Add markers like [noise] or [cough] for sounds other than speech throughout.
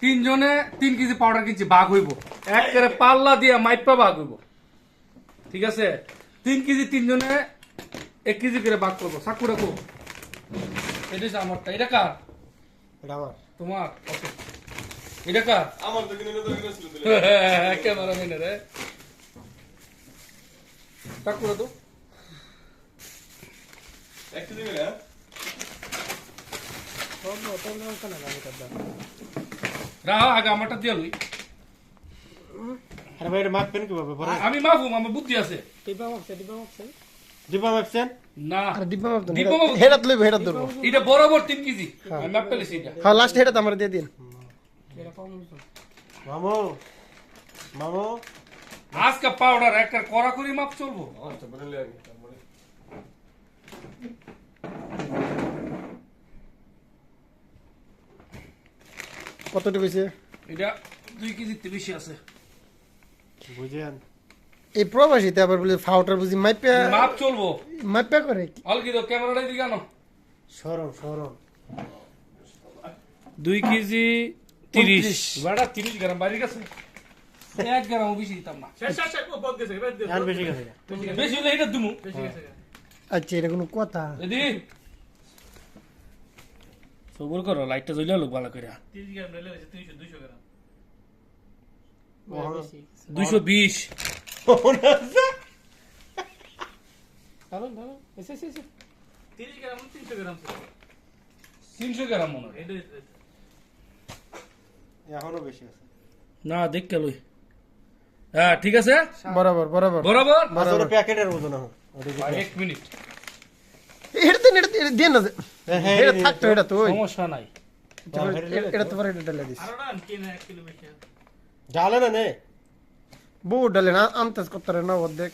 তিনজনে তিন KG powder কিনছি বাঘ হইব। এক করে পাল্লা দিয়ে মাইপা বাঘ হইব। ঠিক আছে? তিন কেজি তিনজনে এক কেজি করে বাঘ করব। সাকু রাখো। এটা হচ্ছে আমারটা। এটা কার? এটা আমার। তোমার? ওকে। এটা কার? আমার তো কিনে তো কিনে ছিল [laughs] ক্যামেরা মেনে রে সাকু রাখো। একটা দিবে না রাহা আগে আমারটা দিয়ে লই। আরে ভাই এটা মাপবেন কীভাবে পরে। আমি মাফুম আমার বুদ্ধি আছে। দিবা মাপছেন না। আর দিব্যা বাপ দিব্য বাবু। হেডাত লইব হেডাত ধরবো। এটা বরাবর তিন কেজি। আমি মাপ পেলেছি এটা। হ্যাঁ লাস্ট হেডাত আমার দিয়ে দিন। মামু মামু। আজকে পাউডার একটা কড়া করে মাপ চলবো। আচ্ছা বলে কতটুকু হয়েছে এটা দুই কেজি বেশি আছে। বুঝেন। এই প্রবাসীতে আবার বলে ফাউটার বুঝি মাইপা মাপ চলবো। মাইপা করে অলকি তো ক্যামেরাটা দিকে আনো। সরম সরম দুই কেজি তিরিশ। বেড়া তিরিশ গ্রাম বাড়ির কাছে। এক গ্রাম বেশি দিতাম না। বেশি গেছে। বেশি হলে এটা দুমু। আচ্ছা এটা কোনো কথা। দিদি সবর করো লাইটটা জ্বলিয়া লোক ভালো করে দুইশো বিশ। না দেখতে লই হ্যাঁ ঠিক আছে? বরাবর বরাবর বরাবর প্যাকেটের ওজন এক মিনিট। এটা দেন এটা এটা দিয়ে না যে। হ্যাঁ, হ্যাঁ, এটা এটা থাকতো এটা তো ওই সমস্যা নাই এটা- এটা তো এটা ডালে দিস জ্বালে না নে বউ ডালে না আন্তাজ করতে পারে না অর্ধেক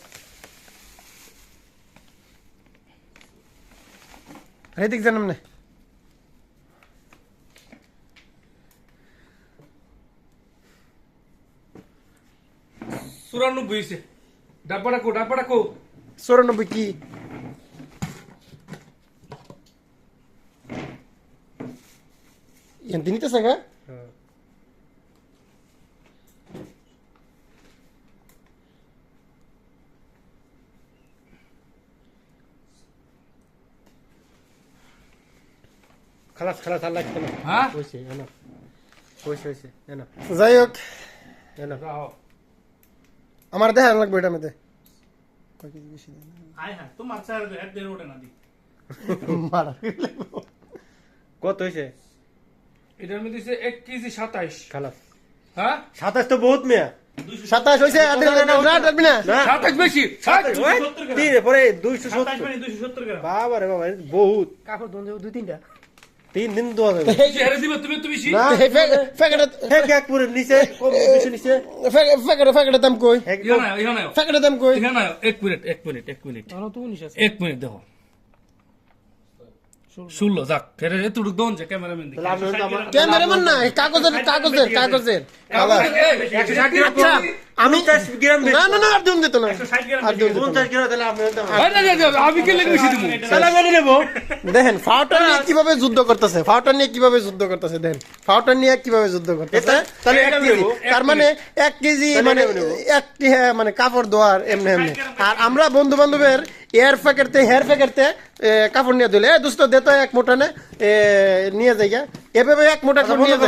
এদিক জানাম না চুরানব্বই হয়েছে ডাব্বা ডাকো ডাব্বা ডাকো চৌরানব্বই কি ఎంత নিতেছে গা খালাস খালাস আর লাগছে না হয়েছে এনো হয়েছে হয়েছে এনো যাই হোক এনো। আমার দেখা লাগবে এটা মধ্যে কয় কেজি বেশি দেন? মারা কত হয়েছে এটার মধ্যে হচ্ছে এক কেজি সাতাইশ। খালাস হ্যাঁ? সাতাশ তো বহুত মেয়া। সাতাশ হয়েছে সাতাইশ বেশি পরে দুইশো সত্তর। বাবা রে বাবা বহুত। কাপড় দুই তিনটা। তিন দিন পুরো নিচে কম বেশি নিচে। দাম কই? দাম কই? এক মিনিট এক মিনিট এক মিনিট। এক মিনিট দেখো। ষোলো যাক ফেরে এতটুকু দন যে ক্যামেরাম্যান ক্যামেরাম্যান না কাগজের কাগজের কাগজের। আচ্ছা। আমি গ্রাম না না না আর দিন দিত না। আর দিন দিত গ্রাম তাহলে আপনি তো আরে না, না, না, আমি কে লেগে বেশি তাহলে আমি নেব। দেখেন ফাউটার নিয়ে কীভাবে যুদ্ধ করতেছে? ফাউটার নিয়ে কীভাবে যুদ্ধ করতেছে? দেখেন ফাউটার নিয়ে কীভাবে যুদ্ধ করতেছে? তাহলে এক কেজি। তার মানে এক কেজি মানে এক হ্যাঁ, মানে কাপড় ধোয়ার এমনি এমনি। আর আমরা বন্ধু বান্ধবের এয়ার প্যাকেটতে হেয়ার প্যাকেটতে কাপড় নিয়ে দিলে এ দোস্ত দে তো এক মোটা নে নিয়ে যাই গা। এভাবে এক মোটা আচ্ছা, করে নিয়ে